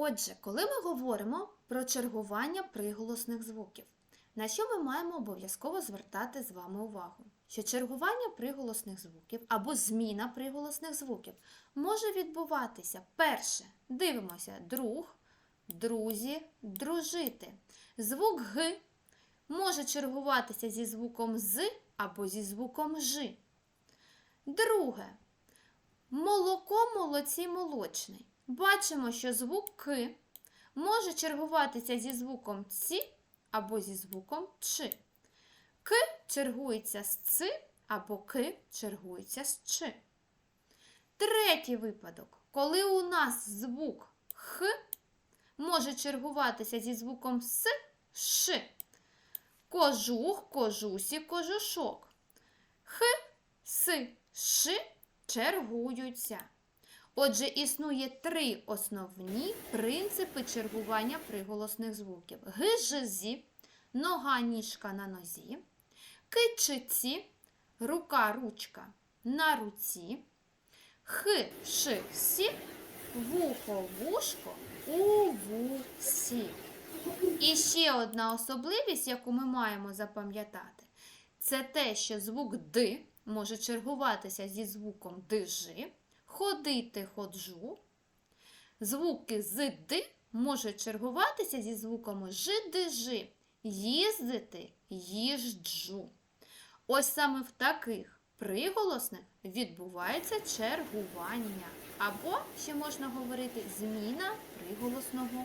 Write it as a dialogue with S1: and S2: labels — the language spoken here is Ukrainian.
S1: Отже, коли ми говоримо про чергування приголосних звуків, на що ми маємо обов'язково звертати з вами увагу? Що чергування приголосних звуків або зміна приголосних звуків може відбуватися перше, дивимося, друг, друзі, дружити. Звук Г може чергуватися зі звуком з або зі звуком ж. Друге. Молоко, молоці, молочний. Бачимо, що звук К може чергуватися зі звуком ці або зі звуком Ч. К чергується з Ц або К чергується з Ч. Третій випадок, коли у нас звук Х може чергуватися зі звуком С, Ш. Кожух, кожусі, кожушок. Х, С, Ш чергуються. Отже, існує три основні принципи чергування приголосних звуків: Г, нога, ніжка на нозі, К, Ч, Ці, рука, ручка на руці, Х, Ш, Сі, вухо, вушко у вусі. І ще одна особливість, яку ми маємо запам'ятати, це те, що звук Д може чергуватися зі звуком ДЖ, ходити ходжу. Звуки з Д можуть чергуватися зі звуками Ж, ДЖ, їздити, їжджу. Ось саме в таких приголосних відбувається чергування. Або, ще можна говорити, зміна приголосного